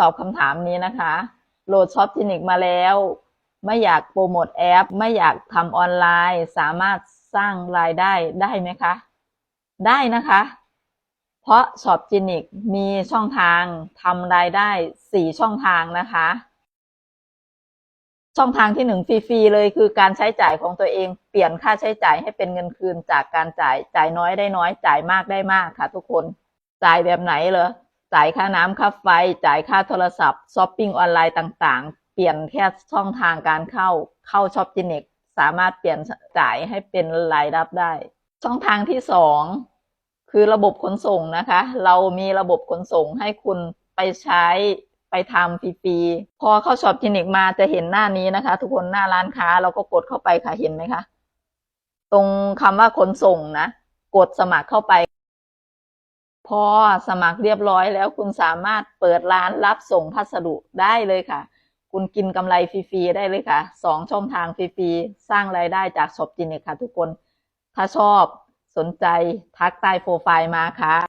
ตอบคำถามนี้นะคะ โหลดช็อปจินิกมาแล้ว ไม่อยากโปรโมทแอป ไม่อยากทำออนไลน์ สามารถสร้างรายได้ได้ไหมคะ ได้นะคะ เพราะช็อปจินิกมีช่องทางทำรายได้สี่ช่องทางนะคะ ช่องทางที่หนึ่งฟรีๆเลยคือการใช้จ่ายของตัวเองเปลี่ยนค่าใช้จ่ายให้เป็นเงินคืนจากการจ่ายจ่ายน้อยได้น้อยจ่ายมากได้มากค่ะ ทุกคนจ่ายแบบไหนเหรอ จ่ายค่าน้ำค่าไฟ จ่ายค่าโทรศัพท์ช้อปปิ้งออนไลน์ต่างๆ เปลี่ยนแค่ช่องทางการเข้าเข้าช็อปจิเน็กสามารถเปลี่ยนจ่ายให้เป็นรายรับได้ ช่องทางที่สองคือระบบขนส่งนะคะ เรามีระบบขนส่งให้คุณไปใช้ไปทำฟรีๆพอเข้าช็อปจิเน็กมาจะเห็นหน้านี้นะคะ ทุกคนหน้าร้านค้าเราก็กดเข้าไปค่ะเห็นไหมคะ ตรงคำว่าขนส่งนะ กดสมัครเข้าไป พอสมัครเรียบร้อยแล้วคุณสามารถเปิดร้านรับส่งพัสดุได้เลยค่ะ คุณกินกำไรฟรีๆได้เลยค่ะสองช่องทางฟรีๆสร้างรายได้จากช็อปจิเน็กค่ะ ทุกคนถ้าชอบสนใจทักใต้โปรไฟล์มาค่ะ